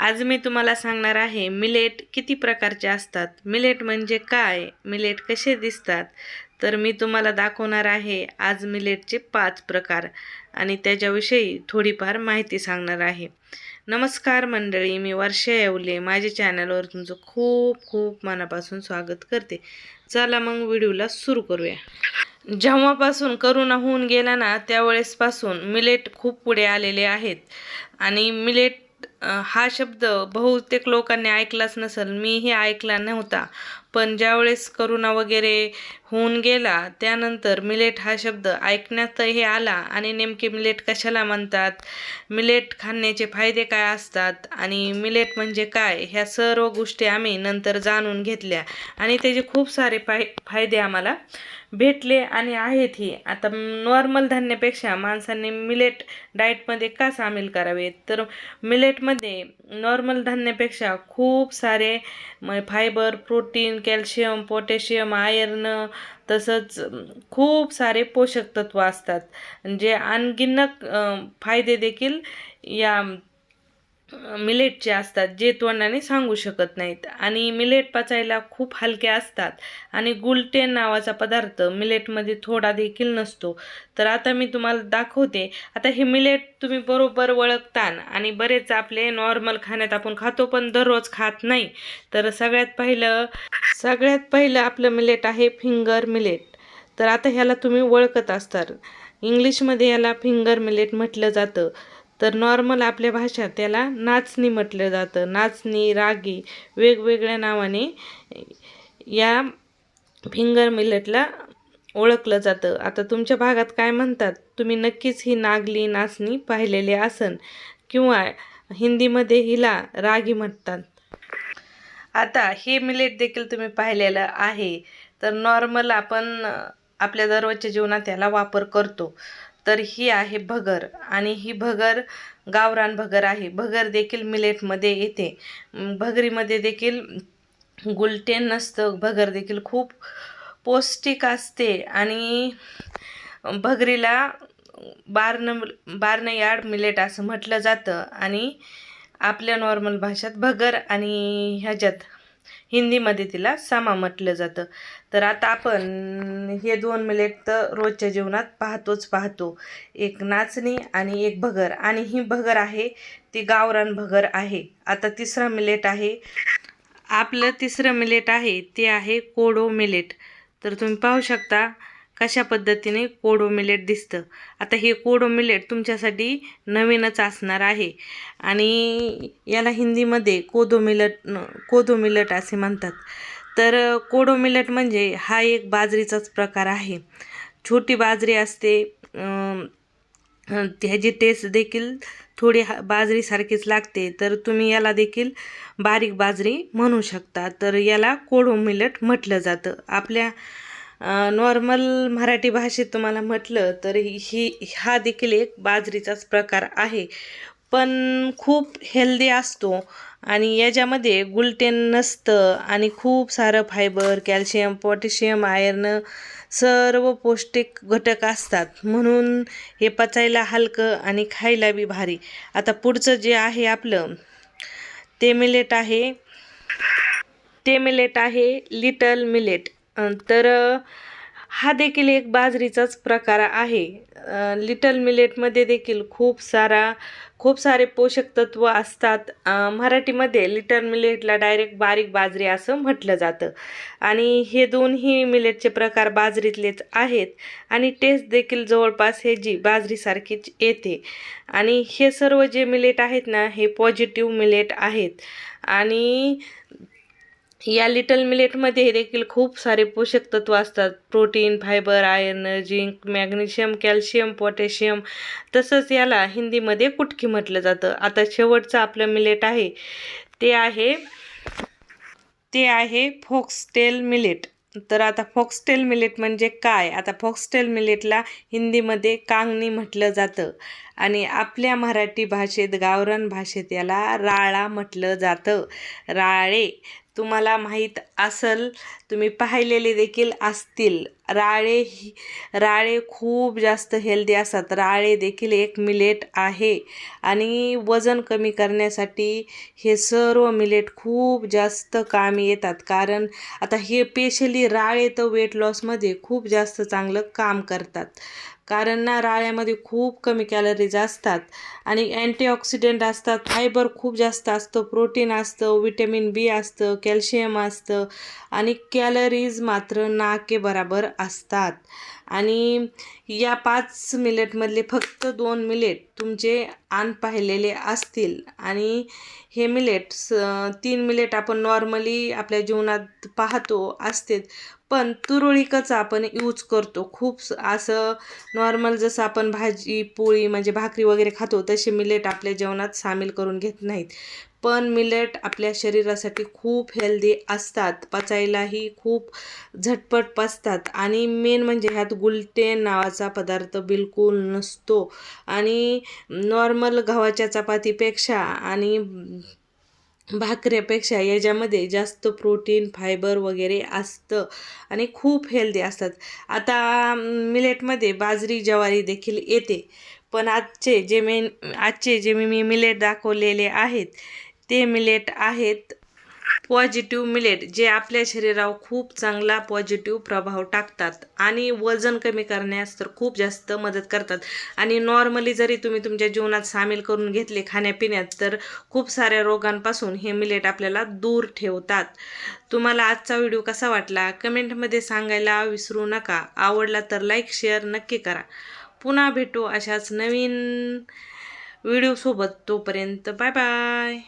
आज मी तुम्हाला सांगणार आहे मिलेट किती प्रकारचे असतात. मिलेट म्हणजे काय? मिलेट कसे दिसतात? तर मी तुम्हाला दाखवणार आहे आज मिलेटचे पाच प्रकार आणि त्याच्याविषयी थोडीफार माहिती सांगणार आहे. नमस्कार मंडळी मी वर्षा येवले. माझ्या चॅनलवर तुमचं खूप खूप मनापासून स्वागत करते. चला मग व्हिडिओला सुरू करूया. जेव्हापासून करोना होऊन गेला ना त्यावेळेसपासून मिलेट खूप पुढे आलेले आहेत. आणि मिलेट हा शब्द बहुतेक लोकांनी ऐकलाच नसेल. मीही ऐकला नव्हता. पण ज्यावेळेस करोना वगैरे होऊन गेला त्यानंतर मिलेट हा शब्द ऐकण्यातही आला आणि नेमके मिलेट कशाला म्हणतात? मिलेट खाण्याचे फायदे काय असतात? आणि मिलेट म्हणजे काय? ह्या सर्व गोष्टी आम्ही नंतर जाणून घेतल्या आणि त्याचे खूप सारे फाय फायदे आम्हाला भेटले आणि आहेत ही. आता नॉर्मल धान्यापेक्षा माणसांनी मिलेट डाएटमध्ये का सामील करावे? तर मिलेटमध्ये नॉर्मल धान्यापेक्षा खूप सारे म fibre protein calcium potassium iron तसंच खूप सारे पोषक तत्व असतात. जे आणखीन फायदे देखील या मिलेटचे असतात जे तोंडाने सांगू शकत नाहीत. आणि मिलेट पचायला खूप हलके असतात. आणि गुलटेन नावाचा पदार्थ मिलेटमध्ये थोडा देखील नसतो. तर आता मी तुम्हाला दाखवते. आता हे मिलेट तुम्ही बरोबर वळखतान आणि बरेच आपले नॉर्मल खाण्यात आपण खातो पण दररोज खात नाही. तर सगळ्यात पहिलं सगळ्यात पहिलं आपलं मिलेट आहे फिंगर मिलेट. तर आता ह्याला तुम्ही ओळखत असतात. इंग्लिशमध्ये याला फिंगर मिलेट म्हटलं जातं. तर नॉर्मल आपल्या भाषा त्याला नाचणी म्हटलं जातं. नाचणी रागी वेगवेगळ्या नावाने या फिंगर मिलेटला ओळखलं जातं. आता तुमच्या भागात काय म्हणतात? तुम्ही नक्कीच ही नागली नाचणी पाहिलेली असन किंवा हिंदीमध्ये हिला रागी म्हणतात. आता हे मिलेट देखील तुम्ही पाहिलेलं आहे. तर नॉर्मल आपण आपल्या दररोजच्या जीवनात याला वापर करतो. तर ही आहे भगर आणि ही भगर गावरान भगर आहे. भगर देखील मिलेटमध्ये येते. भगरीमध्ये देखील गुलटेन नसतं. भगर देखील खूप पौष्टिक असते आणि भगरीला बार्न बार्न यार्ड मिलेट असं म्हटलं जातं आणि आपल्या नॉर्मल भाषेत भगर आणि ह्याच्यात हिंदीमध्ये तिला सामा म्हटलं जातं. तर आता आपण हे दोन मिलेट तर रोजच्या जीवनात पाहतोच पाहतो. एक नाचणी आणि एक भगर. आणि ही भगर आहे ती गावरान भगर आहे. आता तिसरा मिलेट आहे. आपलं तिसरं मिलेट आहे ते आहे कोडो मिलेट. तर तुम्ही पाहू शकता कशा पद्धतीने कोडो मिलेट दिसतं? आता हे कोडो मिलेट तुमच्यासाठी नवीनच असणार आहे. आणि याला हिंदीमध्ये कोदो मिलट कोदो मिलट असे म्हणतात. तर कोडो मिलट म्हणजे हा एक बाजरीचाच प्रकार आहे. छोटी बाजरी असते ह्याची टेस्ट देखील थोडी हा बाजरीसारखीच लागते. तर तुम्ही याला देखील बारीक बाजरी म्हणू शकता. तर याला कोडो मिलट म्हटलं जातं. आपल्या नॉर्मल मराठी भाषेत तुम्हाला म्हटलं तर ही हा देखील एक बाजरीचाच प्रकार आहे. पण खूप हेल्दी असतो आणि याच्यामध्ये गुलटेन नसतं आणि खूप सारं फायबर कॅल्शियम पोटॅशियम आयर्न सर्व पौष्टिक घटक असतात. म्हणून हे पचायला हलकं आणि खायला बी भारी. आता पुढचं जे आहे आपलं ते मिलेट आहे. ते मिलेट आहे लिटल मिलेट तर हा देखील एक बाजरीचाच प्रकार आहे. लिटल मिलेटमध्ये देखील खूप सारा खूप सारे पोषक तत्व असतात. मराठीमध्ये लिटल मिलेटला डायरेक्ट बारीक बाजरी असं म्हटलं जातं. आणि हे दोन्ही मिलेटचे प्रकार बाजरीतलेच आहेत. आणि टेस्ट देखील जवळपास हे जी बाजरीसारखीच येते. आणि हे सर्व जे मिलेट आहेत ना हे पॉझिटिव्ह मिलेट आहेत. आणि या लिटल मिलेटमध्ये देखील खूप सारे पोषक तत्व असतात. Protein fibre iron zinc magnesium calcium potassium. तसंच याला हिंदीमध्ये कुटकी म्हटलं जातं. आता शेवटचं आपलं मिलेट आहे. ते आहे ते आहे फॉक्सटेल मिलेट. तर आता फॉक्सटेल मिलेट म्हणजे काय? आता फॉक्सटेल मिलेटला हिंदीमध्ये कांगणी म्हटलं जातं. आणि आपल्या मराठी भाषेत गावरान भाषेत याला राळा म्हटलं जातं. राळे. तुम्हाला माहीत असल तुम्ही पाहिलेले देखील असतील. राळे ही राळे खूप जास्त हेल्दी असतात. राळे देखील एक मिलेट आहे. आणि वजन कमी करण्यासाठी हे सर्व मिलेट खूप जास्त कामी येतात. कारण आता हे स्पेशली राळे तर वेट लॉसमध्ये खूप जास्त चांगलं काम करतात. कारण ना राळ्यामध्ये खूप कमी कॅलरीज असतात आणि अँटीऑक्सिडंट असतात फायबर खूप जास्त असतं प्रोटीन असतं विटॅमिन बी असतं कॅल्शियम असतं आणि कॅलरीज मात्र नाके बराबर असतात. आणि या पाच मिलेटमधले फक्त दोन मिलेट तुमचे आन पाहिलेले असतील. आणि हे मिलेट स तीन मिलेट आपण नॉर्मली आपल्या जीवनात पाहतो असते पण तुरळीकच आपण यूज करतो. खूप स- असं नॉर्मल जसं आपण भाजी पोळी म्हणजे भाकरी वगैरे खातो तसे मिलेट आपल्या जेवणात सामील करून घेत नाहीत. पण मिलेट आपल्या शरीरासाठी खूप हेल्दी असतात. पचायलाही खूप झटपट पचतात. आणि मेन म्हणजे ह्यात गुलटेन नावाचा पदार्थ बिलकुल नसतो. आणि नॉर्मल गव्हाच्या चपातीपेक्षा आणि भाकऱ्यापेक्षा याच्यामध्ये जास्त प्रोटीन फायबर वगैरे असतं. आणि खूप हेल्दी असतात. आता मिलेटमध्ये बाजरी ज्वारी देखील येते. पण आजचे जे मेन आजचे जे मी मी मिलेट दाखवलेले आहेत ते मिलेट आहेत. पॉझिटिव्ह मिलेट जे आपल्या शरीरावर खूप चांगला पॉझिटिव्ह प्रभाव टाकतात. आणि वजन कमी करण्यास तर खूप जास्त मदत करतात. आणि नॉर्मली जरी तुम्ही तुमच्या जीवनात सामील करून घेतले खाण्यापिण्यात तर खूप साऱ्या रोगांपासून हे मिलेट आपल्याला दूर ठेवतात. तुम्हाला आजचा व्हिडिओ कसा वाटला? कमेंटमध्ये सांगायला विसरू नका. आवडला तर लाईक शेअर नक्की करा. पुन्हा भेटू अशाच नवीन व्हिडिओसोबत तोपर्यंत बाय बाय